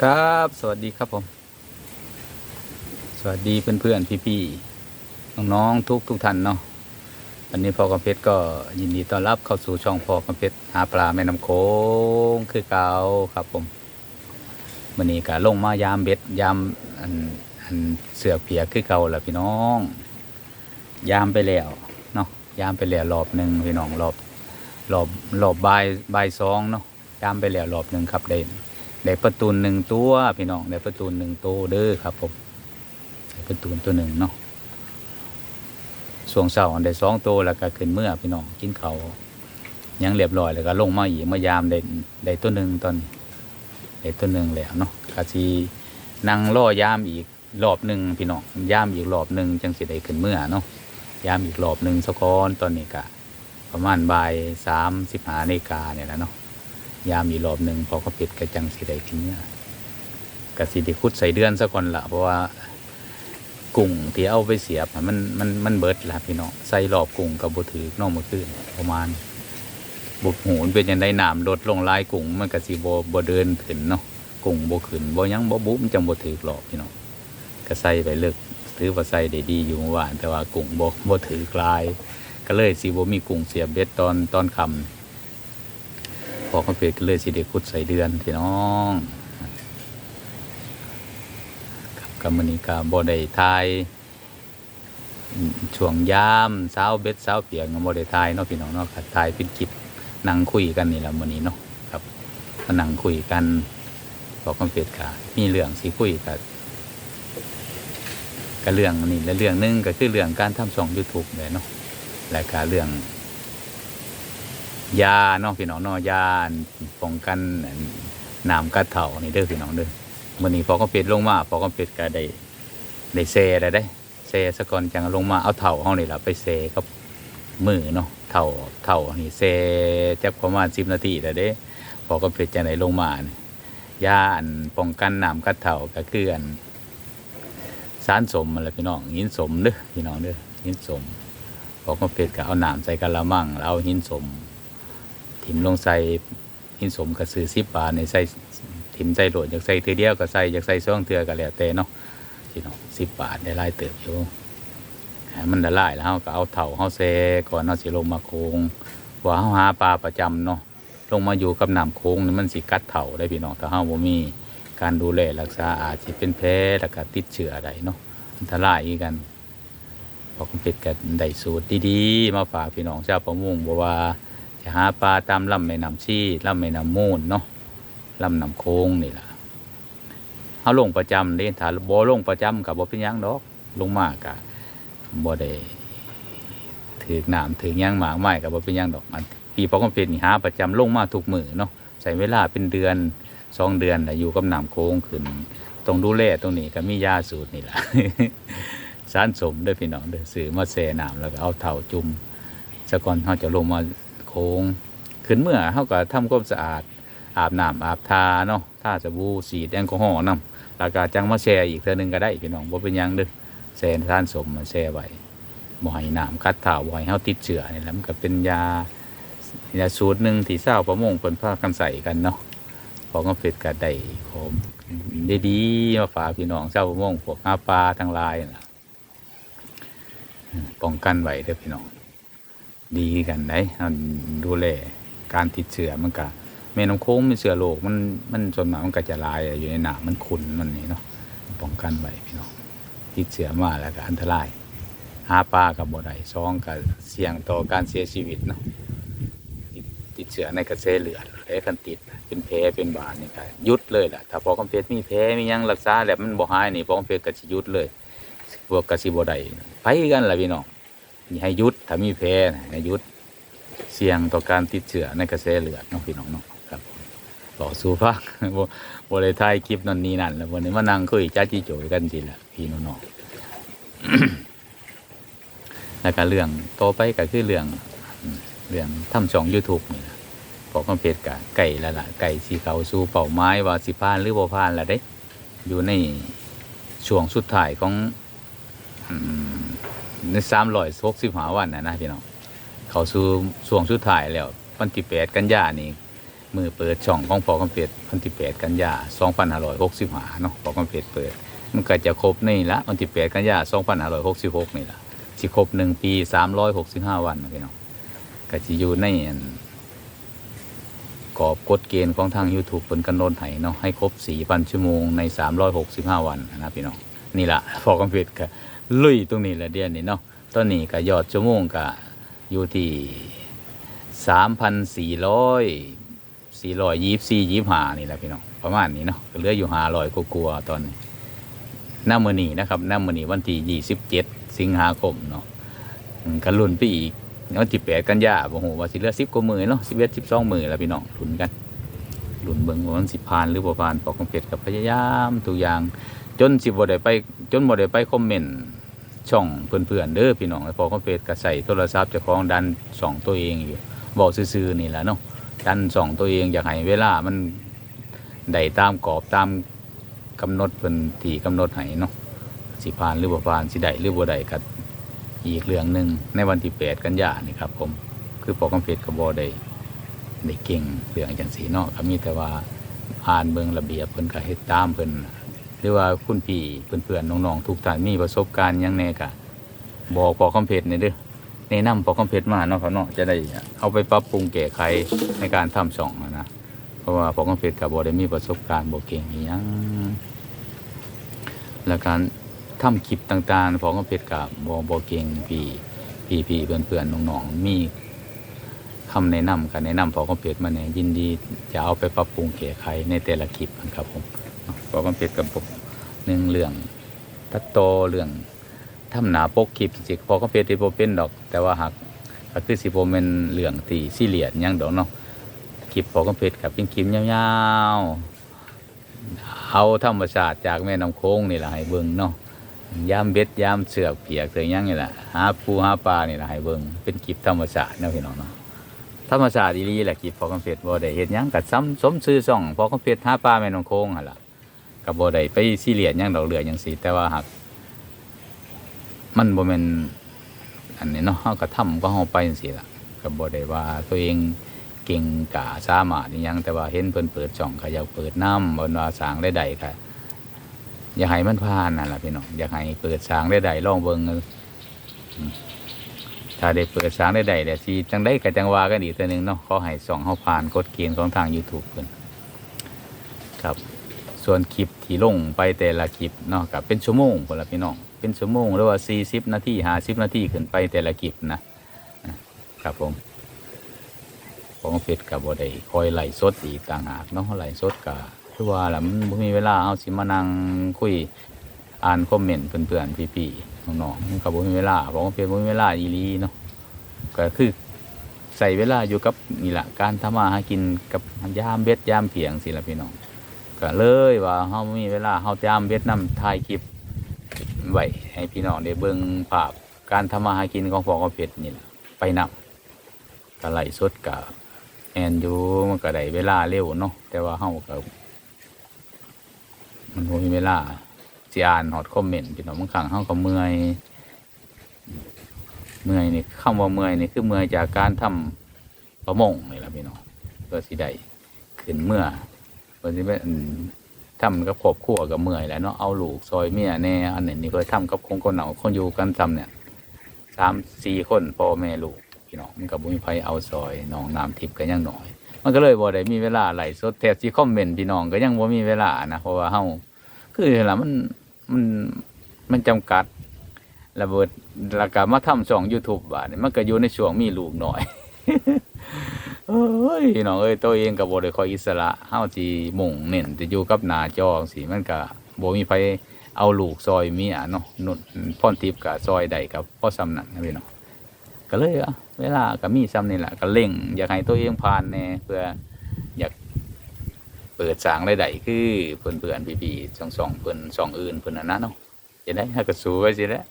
ครับ สวัสดีครับผม สวัสดีเพื่อนเพื่อนพี่พี่ๆน้องๆทุกทุกท่านเนาะวันนี้พ่อกำเพชรก็ยินดีต้อนรับเข้าสู่ช่องพ่อกำเพชรหาปลาแม่น้ำโขงคือเก่าครับผมวันนี้ก็ลงมายามเบ็ดยามอันอันเสือกเพียคือเก่าแหละพี่น้อง ยามไปแล้วเนาะยามไปแล้วรอบหนึ่งพี่น้องรอบรอบรอบบ่ายบ่ายสองเนาะยามไปแล้วรอบหนึ่งครับได้ ได้ประตูหนึ่งตัวพี่น้องได้ประตูหนึ่งตัวเด้อครับผมได้ประตูตัวหนึ่งเนาะส่วงเสาร์ได้สองตัวแล้วก็ขึ้นเมื่อพี่น้องกินเขายังเรียบร้อยแล้วก็ลงมาอีกมายามได้ได้ตัวหนึ่งตอนได้ตัวหนึ่งแล้วเนาะกะสีนั่งล่อยามอีกรอบหนึ่งพี่น้องยามอีกรอบหนึ่งจังสิได้ขึ้นเมื่อเนาะยามอีกรอบหนึ่งสะก้อนตอนนี้กะประมาณบ่ายสามสิบห้านาฬิกาเนี่ยแหละเนาะ ยามอีรอบหนึ่งพอเขาปิดกระจังสีได้ทิ้งกะสีดิคุดใส่เดือนซะก่อนละเพราะว่ากุ้งที่เอาไปเสียบมันมันมันเบิดละพี่น้องใส่รอบกุ้งกับบุถือนอกมือขึ้นประมาณบุกหูเป็นยังได้น้ำลดลงลายกุ้งมันกระสีโบบเดินขึ้นเนาะกุ้งโบขึ้นโบยังโบบุมจังโบถือหลอกพี่น้องก็ใส่ไปเลิกถือว่าใส่ได้ดีอยู่เมื่อวานแต่ว่ากุ้งโบโบถือกลาย ก็เลยสีโบมีกุ้งเสียบเบ็ดตอนตอนคำ พอเขาเปก็เลยสิเด็กคุดใส่เดือนพี่น้องกับกัมมนีกาบอได้ทายช่วงยามเช้าเบ็ดเช้าเปียกบอได้ทายเนาะพี่น้องเนาะก็ทายเป็นคลิปนั่งคุยกันนี่แหละมื้อนี้เนาะครับมานั่งคุยกันพอคอมเพลตค่ะมีเรื่องสิคุยกับก็เรื่องนี่และเรื่องหนึงก็คือเรื่องการทำช่อง YouTube เลยเนาะและก็เรื่อง ยาเนาะพี่น้องเนาะยาป้องกันน้ำกัดเถ่านี่เด้อพี่น้องเด้อมื่อนี้พอก็เป็ดลงมาพอก็เป็ดก็ได้ได้เซได้ได้เซสะก่อนจังลงมาเอาเถ่าเฮานี่แหละไปเซกับมือเนาะเถ่าเถ่านี่เซจักประมาณ10นาทีแต่เด้พอก็เป็ดจังไดลงมาเนี่ยาอันป้องกันน้ำกัดเถ่าก็คืออันสารสมอะไรพี่น้องหินสมเด้อพี่น้องเด้อหินสมพอก็เป็ดก็เอาน้ำใส่กะละมังแล้วเอาหินสม ถิ่มลงใส่หินสมกระสือสิบบาทในใส่ถิ่มใส่โหลดอยากใส่เทือเดียวก็ใส่อยากใส่ซ่องเทือก็แล้วแต่เนาะพี่น้องสิบบาทได้ลายเติบอยู่มันละลายแล้วเราก็เอาเถ่าเฮาเซก่อนเราสิลงมาโค้งว่าเฮาหาปลาประจำเนาะลงมาอยู่กับน้ำโค้งนี่มันสิกัดเถ่าได้พี่น้องถ้าเฮาบ่มีการดูแลรักษาอาจสิเป็นแผลแล้วก็ติดเชื้ออะได้เนาะอันตรายอีกกันพอคุณเป็ดกันได้สูตรดีๆมาฝากพี่น้องชาวประมงบอกว่า จะหาปลาตามลำแม่น้ำชีลำแม่น้ำมูลเนาะลำน้ำโค้งนี่แหละเอาลงประจำเลยถ้าบ่ลงประจำกับบ่เป็นยังดอกลงมากกะบ่ได้ถือหน้ำถือยังหมากไม้กับบ่เป็นยังดอกมันปีพอก็เป็นนี่หาประจำลงมาทุกมือเนาะใช้เวลาเป็นเดือนสองเดือนน่ะอยู่กับน้ำโค้งขึ้นต้องดูแลตรงนี้ก็มียาสูตรนี่แหละสารสมด้วยพี่น้องเด้อซื้อมาแช่น้ำแล้วก็เอาเท่าจุ่มสะก่อนเขาจะลงมา โคงขึ้นเมื่อเขาก็ทำความสะอาดอาบน้ำอาบทาเนาะถ้าสบู่สีดแอลกอฮอล์นำแล้วก็จังมาแช่อีกเทื่อหนึงก็ได้พี่น้องบ่เป็นหยังเด้อแช่ท่านสมแช่ไว้บ่ให้น้ำกัดเท้าบ่ให้เฮาติดเชื้อนี่แหละมันก็เป็นยายาสูตรหนึ่งที่เศร้าประมงเพิ่นพากันใส่กันเนาะพอก็เฟ็ดก็ได้ของดีๆมาฝากพี่น้องเศร้าประมงพวกหาปลาทั้งหลายนั่นล่ะป้องกันไว้เด้อพี่น้อง ดีกันได้ดูแลการติดเชื้อมันก็แม่น้ำโค้งมีเชื้อโรคมันมันส่วนมากมันก็จะลายอยู่ในหนามันขุนมันนี่เนาะป้องกันไว้พี่น้องติดเชื้อมาแล้วก็อันตรายหาปลากับบ่ได้ซองกับเสี่ยงต่อการเสียชีวิตเนาะติดติดเชื้อในกระแสเลือดแผลกันติด เป็นแผลเป็นบาดนี่ก็ยุดเลยแหละถ้าพอกำเพชรมีแผลมียังรักษาแล้วมันบ่หายนี่พอกำเพชรก็สิยุดเลยพวกกสิบ่ได้ไปกันล่ะพี่น้อง ให้ยุดถ้ามีแพ้ให้ยุดเสี่ยงต่อการติดเชื้อในกระแสเลือดน้องพี่น้องเนาะครับบอกสู้ฟังบ่บ่ได้ายคลิปนั่นนี่นั่นแล้ววันนี้มานั่งคุยจ้าจีโจยกันสิละพี่น้องแล้วก็เรื่องต่อไปก็คือเรื่องเรื่องทำช่อง YouTube นี่ล่ะพอคอมเพลตกะไก่ละล่ะไก่สีเขาสู่เป่าไม้ว่าสิพานหรือบ่พานละเด้ อยู่ในช่วงสุดท้ายของ ในสามร้อยหกสิบหาวันนะนะพี่น้องเขาสู่ช่วงสุดท้ายแล้ววันที่แปดกันยานี่มือเปิดช่องของพอกำเปิดวันที่8กันยา2565เนาะพอกำเปิดเปิด มันก็จะครบนี่ละวันที่8กันยา2566นี่ละสิครบหนึ่งปี365วันนะพี่น้องก็สิอยู่ในกรอบกฎเกณฑ์ของทาง YouTube เพิ่นกำหนดให้เนาะให้ครบ 4,000 ชั่วโมงใน 365 วันนะพี่น้อง นี่ละพอกำเปิดก็ ลุยตรงนี้แหละเดือนนี้เนาะตอนนี้ก็ยอดชั่วโมงก็อยู่ที่3,400สี่ร้อยสี่ร้อยยี่สี่ยี่ห้านี่แหละพี่น้องประมาณนี้เนาะเหลืออยู่ห้าร้อยกลัวตอนนี้หน้ามือนีนะครับหน้ามือนีวันที่ยี่สิบเจ็ดสิงหาคมเนาะกันลุนไปอีกวันที่แปดกันยาบ่โหว่าสิเหลือสิบกว่ามือเนาะสิบเอ็ดสิบสองมือแล้วพี่น้องลุนกันลุนเบิ่งว่ามันสิผ่านหรือบ่ผ่านปอกคอมเป็ดกับพยายามทุกอย่าง จนสิบ่ได้ไป จนบ่ได้ไปคอมเมนต์ ช่องเพื่อนๆเด้อพี่น้องแล้พอคอมเป็ดก็ใส่โทรศัพท์เจ้าของดันช่องตัวเองอยู่บอกซื่อๆนี่แหละเนาะดันส่องตัวเองอยากให้เวลามันได้ตามกรอบตามกำหนดเพิ่นที่กำหนดให้เนาะสิผ่านหรือบ่ผ่านสิได้หรือบ่ได้ก็อีกเรื่องหนึ่งในวันที่ 8 กันยายนี่ครับผมคือปอกำเพชรก็บ่ได้ได้เก่งเรื่องจังสีเนาะก็มีแต่ว่าอ่านเบิ่งระเบียบเพิ่นก็เฮ็ดตามเพิ่น หรือว่าคุณพี่เพื่อนๆน้องๆทุกท่านมีประสบการณ์ยังแน่ก็บอกปอกำเพชรนี่เด้อแนะนำพอคอมเพชรมาเนาะเขาเนาะจะได้เอาไปปรับปรุงแก้ไขในการทำช่องอะนะเพราะว่าพอคอมเพชรกับบอได้มีประสบการณ์บเก่งอหยังและการทำคลิปต่างๆพอคอมเพชรกับบอบอเก่งพี่พี่พี่เพื่อนๆน้องๆมีคำแนะนำการแนะนำพอคอมเพชรมาเนี่ยยินดี จะเอาไปปรับปรุงแก้ไขในแต่ละคลิปนะครับผม พอคอมเพชรกับผมหนึ่งเรื่องตัดต่อเรื่องทำหนาปกคลิปสิพอก็เป็นที่โเป็นดอก แต่ว่าหากก็คือสิโเป็นเหลืองตีซี่เหลียดยังดอกเนาะคลิปพอก็เป็นกับเป็นคลิปยาวๆเอาธรรมชาติจากแม่น้ำโค้งนี่แหละให้เบิ่งเนาะยามเบ็ดยามเสือกเปียกเสือยังนี่แหละหาปูหาปลานี่แหละให้เบิ่งเป็นคลิปธรรมชาติเนาะพี่น้องเนาะธรรมชาติอีหลีแหละคลิปพอก็เป็นบ่ได้เฮ็ดหยังกับซ้ำสมซื่อซ่องพอก็เป็นหาปลาแม่น้ำโค้งหั่นล่ะ กับบได้ไปซี่เหรียสหยังดอกเรือยังสิแต่ว่าหากมันบ่แม่นอันนี้เนาะเฮาก็ทำก็เฮาไปจังซี่ละก็บ่ได้ว่าตัวเองเก่งกาสามารถอิหยังแต่ว่าเห็นเพิ่นเปิดช่องก็อยากเปิดน้ำบ่ว่าสางได้ใดก็อยากให้มันผ่านนั่นแหละพี่น้องอยากให้เปิดสางได้ใดลองเบิงถ้าได้เปิดสางได้ใดแต่สิจังได๋ก็จังวากันอีกเทื่อนึงเนาะขอให้ช่องเฮาผ่านกฎเกณฑ์ของทาง YouTube เพิ่นครับ ส่วนคลิปที่ลงไปแต่ละคลิปเนาะกับเป็นชั่วโมงคนละพี่น้องเป็นชั่วโมงหรือว่าสี่สิบนาทีห้าสิบนาทีขึ้นไปแต่ละคลิปนะครับผมของเพชรกับบได้คอยไหลสดอีกต่างหากเนาะไหลสดกับคือว่าแหละมันมีเวลาเอาสิมานั่งคุยอ่านคอมเมนต์เพื่อนๆพี่ๆน้องๆกับบ่มีเวลาบอกว่าเพชรบ่มีเวลาอีลีเนาะก็คือใส่เวลาอยู่กับนี่แหละการทำมาหากินกับยามเบ็ดยามเพียงสิละพี่น้อง ก็เลยว่าเฮามีเวลาเฮาตามเวียดนามถ่ายคลิปไว้ให้พี่น้องได้เบิ่งภาพการทำมาหากินของพ่อของเพชรนี่แหละไปนำก็ไล่สดกับแอนอยู่มันก็ได้เวลาเร็วเนาะแต่ว่าเฮาก็มันบ่มีเวลาสิอ่านฮอดคอมเมนต์พี่น้องบางครั้งเฮาก็เมื่อยเมื่อยนี่คำว่าเมื่อยนี่คือเมื่อยจากการทำประมงนี่แหละพี่น้องเพื่อสิได้ขึ้นเมื่อ เพิ่นสิไปอั่ทำกับครอบครัวกับเมื่อยแหล้วเนาะเอาลูกซอยเมียแน่อันนี้นี่เพิ่นทำกับคงคนเหนาคนอยู่กันซ้ำเนี่ยสามสี่คนพ่อแม่ลูกพี่น้องมันก็บ่มีไผเอาซอยน้องน้ำทิพย์ก็ยังหน้อย มันก็เลยบ่ได้มีเวลาไหลสดแทบสิคอมเมนต์พี่น้องก็ยังบ่มีเวลานะเพราะว่าเฮาคือเวล่ะมันมันมันจำกัดระเบิดแล้วก็มาทำช่อง YouTube บาดนี้มันก็อยู่ในช่วงมีลูกหน้อย อ้ยน้องเอ้ยตัวเองกับบ่ได้คอยอิสระเฮาสิมุ่งเน้นจะอยู่กับหน้าจอจังซี่มันก็บ่มีไผเอาลูกซอยเมียเนาะนุ่นพ่อนทิพย์ก็ซอยใดกับพ่อซ้ำนั่นนะพี่น้องก็เลยอะเวลาก็มีซ้ำนี่แหละก็เล่ง อยากให้ตัวเองผ่านแน่เพื่ออยากเปิดสางได้ใดคือเพื่อนๆพี่ๆสองๆเพิ่อนสองอื่นเพิ่นน่นะเนาะจะได้ให้ก็สูไปสิแล้ว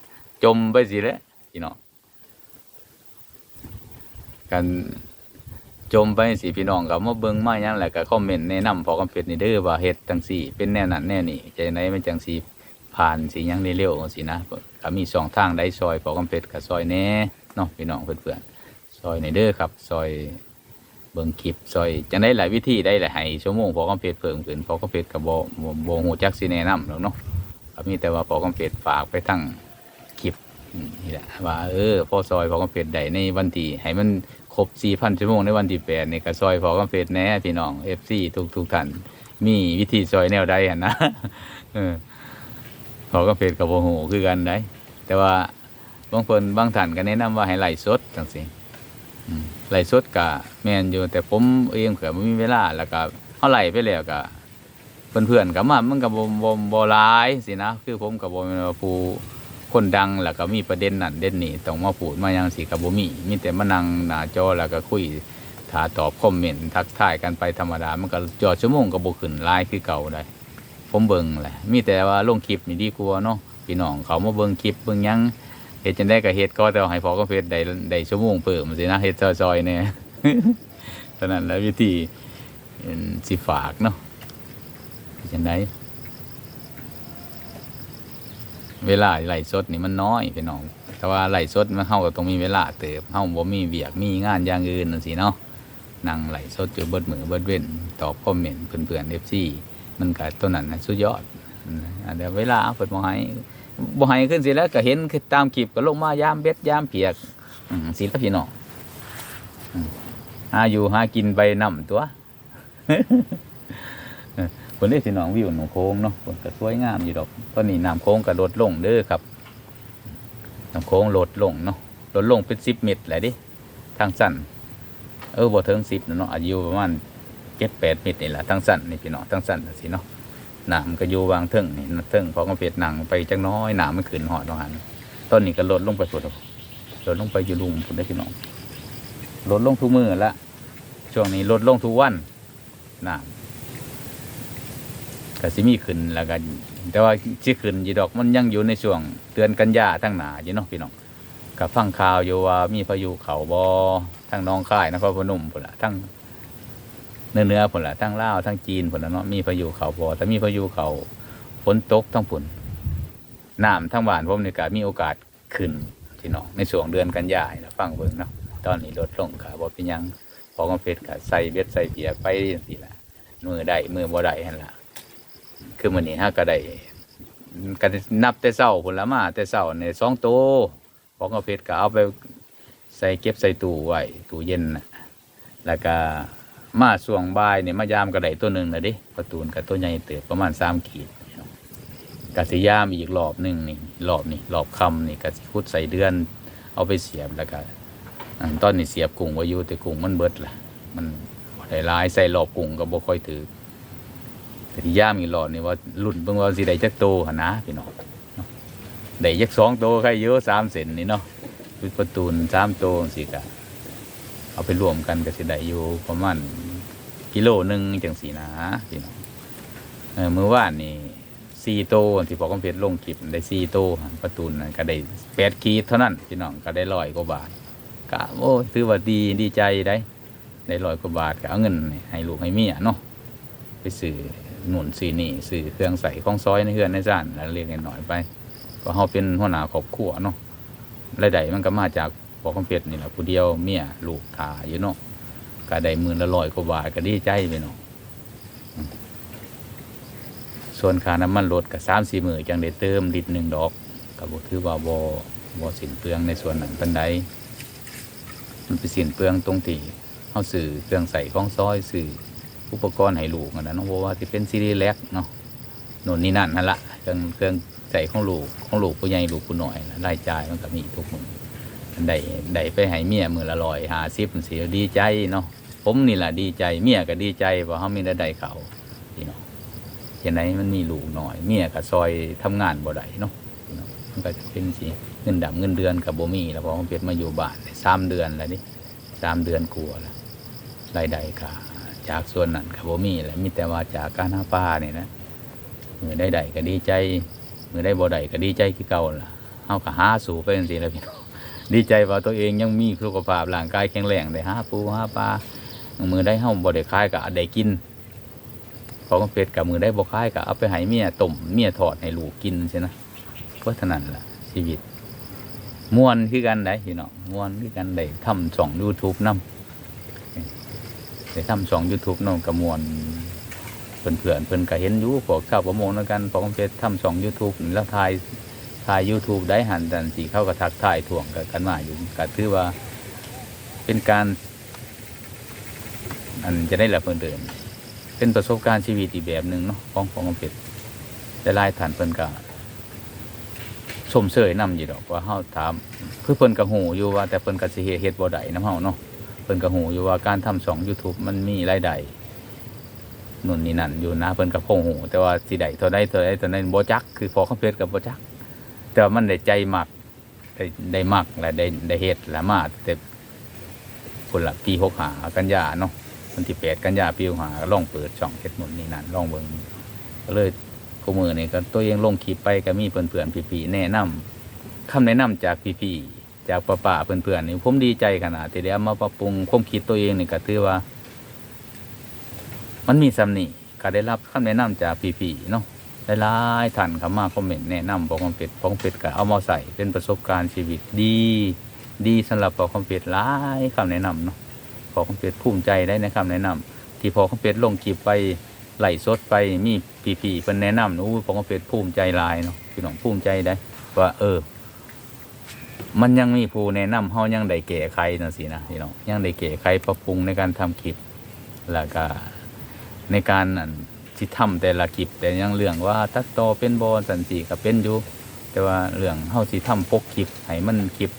จมไปสิแล้วพี่น้องกัน จมไปสิพี่น้องก็มาเบิ่งมาหยังแหละก็คอมเมนต์แนะนำพอคำเพชรนี่เด้อว่าเฮ็ดจังซี่เป็นแนวนั้นแนวนี้ใจไหนมันจังซี่ผ่านสิหยังเร็วจังซี่นะก็มีสองทางได้ซอยพอคำเพชรก็ซอยแน่เนาะพี่น้องเพื่อนๆซอยในเด้อครับซอยเบิ่งคลิปซอยจังได้หลายวิธีได้หลายให้ชั่วโมงพอคอมเพลตเพิ่มขึ้นพอคอมเพลตกับโบโบหูจักสิแนะนำหรอกเนาะก็มีแต่ว่าพอคอมเพลตฝากไปทั้งคลิปนี่แหละว่าเออพอซอยพอคอมเพลตได้ในวันที่ให้มัน ครบ4,000ชั่วโมงในวันที่แปดนี่ก็ซอยพอคอมเพลตแหน่พี่น้อง FC ทุกทุกท่านมีวิธีซอยแนวใดหั่นนะเออพอคอมเพลตกับโบหูคือกันได้แต่ว่าบางคนบางท่านก็แนะนำว่าให้ไหลสดจังซี่อืมไหลสดกะแมนอยู่ แต่ผมเองก็บ่อไม่มีเวลาแล้วก็เฮาไหลไปแล้วก็เพื่อนๆก็มามันก็บ่บ่บ่หลายสินะคือผมก็บ่แล้วผู้ คนดังแล้วก็มีประเด็นนั่นเด่นนี่ต้องมาพูดมายังสิก็บ่มีมีแต่มานั่งหน้าจอแล้วก็คุยถาตอบคอมเมนต์ทักทายกันไปธรรมดา มันก็จอดชั่วโมงก็บ่ขึ้นหลายคือเก่าได้ผมเบิ่งแหละมีแต่ว่าลงคลิปนี่ดีกว่าเนาะพี่น้องเขามาเบิ่งคลิปเบิ่งยังเฮ็ดจังได้ก็เฮ็ดก็แต่ว่าให้พอก็เฮ็ดได้ได้ชั่วโมงเพิ่มสินะเฮ็ดซอยๆเนี่ยเท่านั้นแล้ววิธีสิฝากเนาะเฮ็ดจังได เวลาไหลสดนี่มันน้อยพี่น้อง แต่ว่าไหลสดมันเฮาก็ต้องมีเวลาเติบเฮาบ่มีเวียกมีงานอย่างอื่นจังซี่เนาะนั่งไหลสดอยู่เบิดมือเบิดเว้นตอบคอมเมนต์เพื่อนๆ FC มันก็ตัวนั้นนะสุดยอดนเดี๋ยวเวลาเพิ่นบ่ให้บ่ให้ขึ้นสิแล้วก็เห็นคือตามคลิปก็ลงมายามเบ็ดยามเปียกสิแล้วพี่น้องอืมหาอยู่หากินไปนำตัว คนนี้พี่น้องวิวหนองโค้งเนาะคนก็สวยงามอยู่ดอกตอนนี้น้ำโค้งก็ลดลงเด้อครับน้ำโค้งลดลงเนาะลดลงเป็นสิบเมตรแหละดิทางสั้นเออบ่ถึงสิบเนาะอายุประมาณเจ็ดแปดเมตรนี่แหละทางสั้นนี่พี่น้องทางสั้นสิเนาะหนามก็อยู่วางเทิงนี่เทิงพอก็เพ็ดหนังไปจักหน้อยหนามมันขึ้นหอดหันต้นนี้ก็ลดลงไปสุดลดลงไปอยู่ลุมคุณได้พี่น้องลดลงทุกมือละช่วงนี้ลดลงทุกวันหนาม ก็สิมีขึ้นแล้วกันแต่ว่าที่ขึ้นยีดอกมันยังอยู่ในช่วงเดือนกันยาทั้งหนาอยู่เนาะพี่น้องกับฟังข่าวอยู่ว่ามีพายุเขาบอทั้งน้องค่ายนครพนมพุ่นละทั้งเนื้อเนื้อผลละทั้งลาวทั้งจีนผลละเนาะมีพายุเขาพอแต่มีพายุเขาฝนตกทั้งผลน้ำทั้งบ้านผมนี่ก็มีโอกาสขึ้นที่เนาะในช่วงเดือนกันยายนะฟังเบิ่งเนาะตอนนี้ลดลงค่ะบ่เป็นยังพอก็เพชรก็ใส่เบ็ดใส่เปียไปจังซี่ล่ะมือได้มือบ่ได้หันล่ะ คือมื้อนี้ฮะก็ได้ก็นับแต่เช้าพุ่นละมาแต่เช้าในสองโตวพอก็เพชรก็เอาไปใส่เก็บใส่ตู้ไว้ตู้เย็นน่ะแล้วก็มาส่วงบ่ายเนี่ยมายามกระไดตัวหนึ่งนะดิประตูนกับตัวใหญ่เติบประมาณสามขีดกสิยามอีกรอบหนึ่งนี่รอบนี่รอบคำนี่กสิคุดใส่เดือน เอาไปเสียบแล้วก็ตอนนี้เสียบกุ้งว้อยู่แต่กุ้งมันเบิดละมันได้ลายใส่รอบกุ้งก็บ่ค่อยถือ กสิยามอีกรอบนี่ว่ารุ่นเบิ่งว่าสิได้จักโตหนนะพี่น้องได้จักสองโตใครเยอะสามเซนนี่เนาะคือประตูนสามโตสิกะเอาไปรวมกันก็สิได้อยู่ประมาณกิโลหนึ่งจังสีนะพี่น้องเออมื่อวานนี่สี่โตที่พอคอมเพชรลงคลิปได้สี่โตประตูนก็ได้แปดขีดเท่านั้นพี่น้องก็ได้ร้อยกว่าบาทก็โอ้ยถือว่าดีดีใจได้ได้ร้อยกว่าบาทก็เอาเงินให้ลูกให้เมียเนาะไปซื้อ หนุนซื้อนี่ซื้อเครื่องใส่ของซอยในเฮือนในจานแล้วเรียกหน่อยไปก็เขาเป็นหัวหน้าครอบครัวเนาะรายได้มันก็มาจากพอคอมเพชรนี่แหละผู้เดียวเมียลูกขาอยู่เนาะก็ได้หมื่นละร้อยกว่าบาทก็ดีใจไปเนาะส่วนค่าน้ำมันรถก็สามสี่หมื่นจังได้เติมลิตรหนึ่งดอกก็บถือว่าบอบสินเปลืองในส่วนนั้นปันใดมันเป็นสินเปลืองตรงที่เขาสื่อเครื่องใส่ของซอยสื่อ อุปกรณ์ให้ลูกอะนะน้องบอกว่าที่เป็นซีรีส์แลกเนาะโน่นนี่นั่นนั่นละเครื่องเครื่องใส่ของลูกของลูกผู้ใหญ่ลูกผู้น้อยรายจ่ายมันก็มีทุกมือได้ได้ไปให้เมียมือละลอยหาซิบสิดีใจเนาะผมนี่แหละดีใจเมียก็ดีใจเพราะเขามีได้ได้เขาพี่น้องอย่างไรมันมีลูกหน่อย เมียก็ซอยทำงานบ่ได้เนาะพี่น้องมันก็เป็นสิเงินดำเงินเดือนกับโบมี่แล้วพอเขาเป็นมาอยู่บ้านสามเดือนแล้วนี่สามเดือนกลัวแล้วรายได้ก็ จากส่วนนั้นกับบ่มีแหละมีแต่ว่าจากการหาปลาเนี่ยนะมือได้ได้ก็ดีใจมือได้บ่ได้ก็ดีใจคือเก่าล่ะเฮาก็หาสู่ไปจังซี่แหล้วพี่น้องดีใจว่าตัวเองยังมีสุขภาพร่างกายแข็งแรงได้หาปูหาปลามือได้เฮาบ่ได้คายก็ได้กินของเป็ดกับมือได้บ่คายก็เอาไปให้เมียต้มเมียทอดให้ลูกกินใช่นะเพราะเท่านั้นล่ะ ชีวิตม่วนคือกันได้พี่น้องม่วนคือกันได้ทำช่อง YouTube นำ ได้ทำสอง YouTube น้องกระมวลเพื่อนเพื่อนเพิ่อนก็เห็นยู่พวกชาวประมงแล้วกันพอผมจะทำสอง YouTube แล้วถ่ายถ่าย YouTube ได้หันดันสีเข้ากับทักถ่ายถ่วงกันกันมาอยู่ก็ถือว่าเป็นการอันจะได้หละเพิ่นเดินเป็นประสบการณ์ชีวิตอีกแบบหนึ่งเนาะของของผมเป็ดแต่ลายฐานเพิ่นก็ชมเชยนำอยู่ดอกว่าเฮาถามคือเพิ่นก็ฮู้อยู่ว่าแต่เพิ่นก็สิเฮ็ดเฮ็ดบ่ได้นํเฮาเนาะ พิ่นก็หูอยู่ว่าการทำสอง YouTube มันมีรายได้นู่นนี่นั่นอยู่นะเพิ่นก็คงหู แต่ว่าสิได้เท่าใดเท่าใดเท่านั้นบ่จัก คือพอเขาเพชรกับบ่จัก แต่ว่ามันได้ใจมักได้ได้มักและได้ได้เฮ็ดและมาแต่คนละปี65กันยาเนาะวันที่8กันยาปี65ก็ลองเปิดช่องเฮ็ดนู่นนี่นั่นล่องเบิ่งก็เลยคู่มือนี่ก็ตัวเองลงคลิปไปก็มีเพื่อนๆพี่ๆแนะนำคำแนะนำจากพี่ๆ จากป้าป่าเพื่อนๆนี่ผมดีใจขนาดที่ได้เอามาปรับปรุงความคิดตัวเองนี่ก็ถือว่า มันมีสำนีก็ได้รับคำแนะนำจากพี่ๆเนาะหลายๆท่านเข้ามาคอมเมนต์แนะนำบอกความเป็ดบอกความเป็ดก็เอามาใส่เป็นประสบการณ์ชีวิตดี ดีสำหรับบอกความเป็ดหลายคำแนะนำเนาะพอความเป็ดภูมิใจได้ในคำแนะนำที่พอความเป็ดลงคลิปไปไหลสดไปมีพี่ๆเป็นแนะนำนู้พอความเป็ดภูมิใจหลายเนาะพี่น้องภูมิใจได้ว่าเออ มันยังมีผู้แนะนำเฮายังได้แก้ไขจังซี่นะพี่น้องยังได้แก้ไขปรับปรุงในการทำคลิป แล้วก็ในการอั่นที่ทำแต่ละคลิป แต่ยังเรื่องว่าตัดต่อเป็นบอสันสีก็เป็นอยู่ แต่ว่าเรื่องเฮาสิทำปกคลิปให้มันคลิป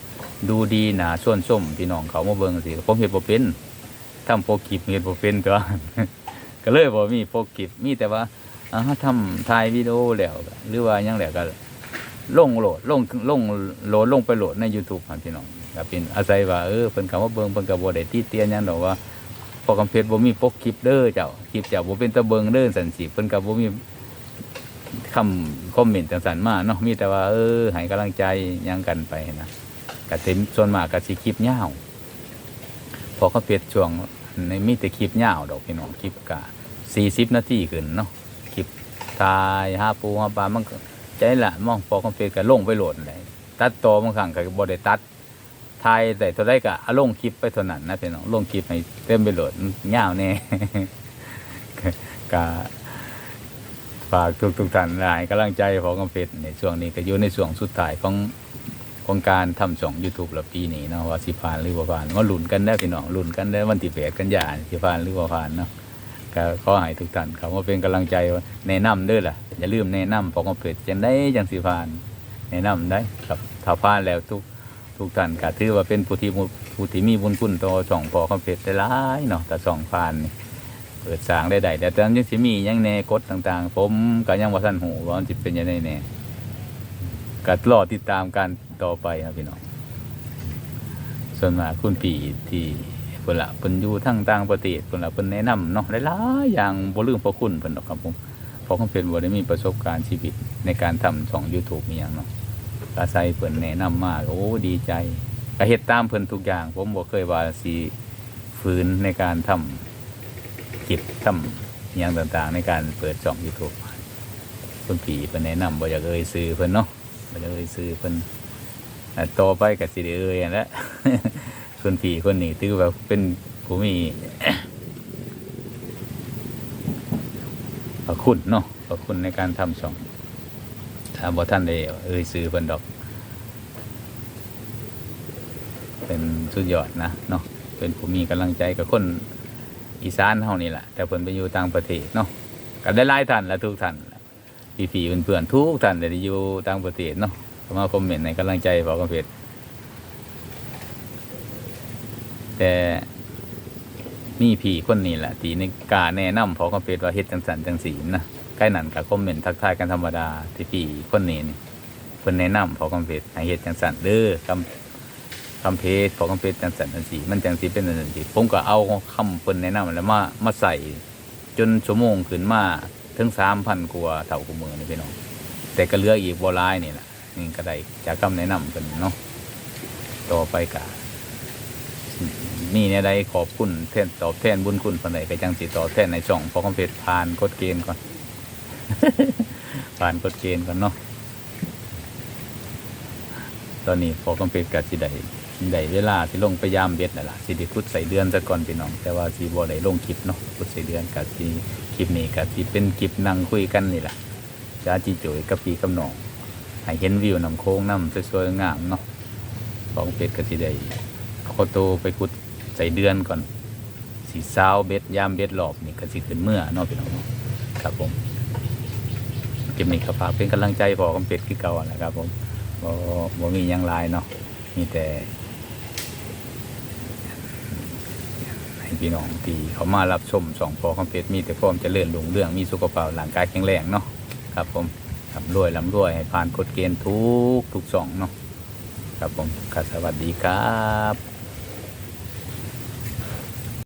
ดูดีหนาส่วนส้มพี่น้องเขามาเบิ่งสิผมเฮ็ดบ่เป็นทำปกคลิปเฮ็ดบ่เป็นก็ก็เลยบ่มีปกคลิปมีแต่ว่าอ่าทำถ่ายวิดีโอแล้วก็หรือว่าหยังแล้วก็ ลงโหลดลงลงโหลดลงไปโหลดใน YouTube ครับพี่น้องก็เป็นอาศัยว่าเออเพิ่นคำว่าเบิ่งเพิ่นก็บ่ได้ตีเตียนหยังดอกว่าพอกำเพชรบ่มีปกคลิปเด้อเจ้าคลิปเจ้าบ่เป็นตะเบิงเด้อสันสิเพิ่นก็บ่มีคำคอมเมนต์จังซั่นมาเนาะมีแต่ว่าเออให้กำลังใจยังกันไปนะก็เต็มส่วนมากก็สิคลิปยาพอกำเพชรช่วงในมีแต่คลิปยาดอกพี่น้องคลิปก็40นาทีขึ้นเนาะคลิปทายหาปูหาปลามันก็ ใจละมองพอคอมเพลตก็ลงไปโหลดเลยตัดต่อบางครั้งก็บ่ได้ตัดทายแต่ตัวได้ก็อลงคลิปไปเท่านั้นนะพี่น้องลงคลิปให้เต็มไปโหลดยาวแน่ก็ฝากทุกทุกท่านหลายกำลังใจของคอมเพลตในช่วงนี้ก็อยู่ในช่วงสุดท้ายของของการทำช่อง YouTube ละปีนี้เนาะว่าสิผ่านหรือบ่ผ่านก็หลุนกันได้พี่น้องหลุนกันได้วันที่แปดกันยานสิผ่านหรือบ่ผ่านเนาะ ก็ขอให้ทุกท่านเขามาเป็นกำลังใจแนะนำเด้อล่ะอย่าลืมแนะนำพอคอมเพลตจังได้จังสิผ่าน แนะนำได้ครับถ้าผ่านแล้วทุกทุกท่านก็ถือว่าเป็นผู้ที่มุผู้ที่มีบุญคุณต่อสองพอคอมเพลตได้หลายเนาะแต่สองผ่านเปิดสางได้ได้แต่ตอนนี้สิมียังแนกฎต่างๆ ผมก็ยังว่าท่านหูว่ามันสิเป็นยังไงแน่ก็รอติดตามการต่อไปครับพี่น้องส่วนมากคุณปีที่ เพิ่นละเพิ่นอยู่ทั้งต่างประเทศเพิ่นละเพิ่นแนะนำเนาะหลายๆอย่างบ่ลืมพระคุณเพิ่นดอกครับผมเพราะเขาเป็นบ่ได้มีประสบการณ์ชีวิตในการทำช่อง YouTube มีหยังเนาะก็อาศัยเพิ่นแนะนำมากโอ้ดีใจก็เฮ็ดตามเพิ่นทุกอย่าง ผมบ่เคยว่าสิฝืนในการทำกิจทำอย่างต่างๆ ในการเปิดช่อง YouTube เพิ่นผีเพิ่นแนะนำบ่อยากเอ่ยชื่อเพิ่นเนาะบ่อยากเอ่ยชื่อเพิ่นอ่าต่อไปก็สิได้เอ่ยนั่นแหละ คนผีคนนี้ถือว่าเป็นผู้มีพระคุณเนาะพระคุณในการทำสองถ้าบ่ท่านได้เอ่ยซื้อเพิ่นดอก เป็นสุดยอดนะเนาะเป็นผู้มีกำลังใจกับคนอีสานเฮานี่แหละแต่เพิ่นไปอยู่ต่างประเทศเนาะก็ได้หลายท่านและทุกท่านพี่ๆเพื่อนๆทุกท่านได้อยู่ต่างประเทศเนาะมาคอมเมนต์ในกำลังใจพอกระเพชร แต่มีพี่คนนี้แหละที่ในกาแนะนำพอก็เป็นว่าเฮ็ดจังสันจังสีนะใกล้นั่นกับคอมเมนต์ทักทายกันธรรมดาที่พี่คนนี้นี่เพิ่นแนะนำพอคอมเพลตให้เฮ็ดจังสันเด้อคำคำเพจพอคอมเพลตจังสันจังสีมันจังสีเป็นจังสีผมก็เอาคำเพิ่นแนะนำแล้วมามาใส่จนชั่วโมงขึ้นมาถึงสามพันกว่าเท่ากูมือนี่พี่น้องแต่ก็เลืออีกบ่หลายนี่แหละนี่ก็ได้จากคำแนะนำเพิ่นเนาะต่อไปกะ มีเนี่ยได้ขอบคุณแทนตอบแทนบุญคุณคนใดก็จังสิตอบแทนในช่องพอคอมเพลตผ่านกฎเกณฑ์ก่อน ผ่านกฎเกณฑ์ก่อนเนาะตอนนี้พอคอมเพลตกับสิได้ได้เวลาที่ลงไปยามเบ็ดนั่นละสิได้ขุดใส่เดือนซะก่อนพี่น้อง แต่ว่าสิบ่ได้ลงคลิปเนาะขุดใส่เดือนก็สิคลิปนี้ก็สิเป็นคลิปนั่งคุยกันนี่แหละจ้าจีโจยกับพี่กับน้องให้เห็นวิวน้ำโค้งน้ำสวยๆงามเนาะของเป็ดก็สิได้เอโตไปขุด ใส่เดือนก่อนสีซาวเบ็ดยามเบ็ดหลอบนี่ก็สิขึ้นเมื่อนาะพี่น้องครับผมคลิปนี้ก็ฝากเป็นกำลังใจพอกับเป็ดคือเก่าอะนะครับ ผมบ่บ่มีหยังหลายเนาะมีแต่ให้พี่น้องที่เขามารับชมสองพอคอมเพลตมีแต่พร้อมจะเลื่อนลงเรื่องมีสุขภาพร่างกายแข็งแรงเนาะครับผมลำรวยลำรวยให้ผ่านกฎเกณฑ์ทุกทุกสองเนาะครับผมสวัสดีครับ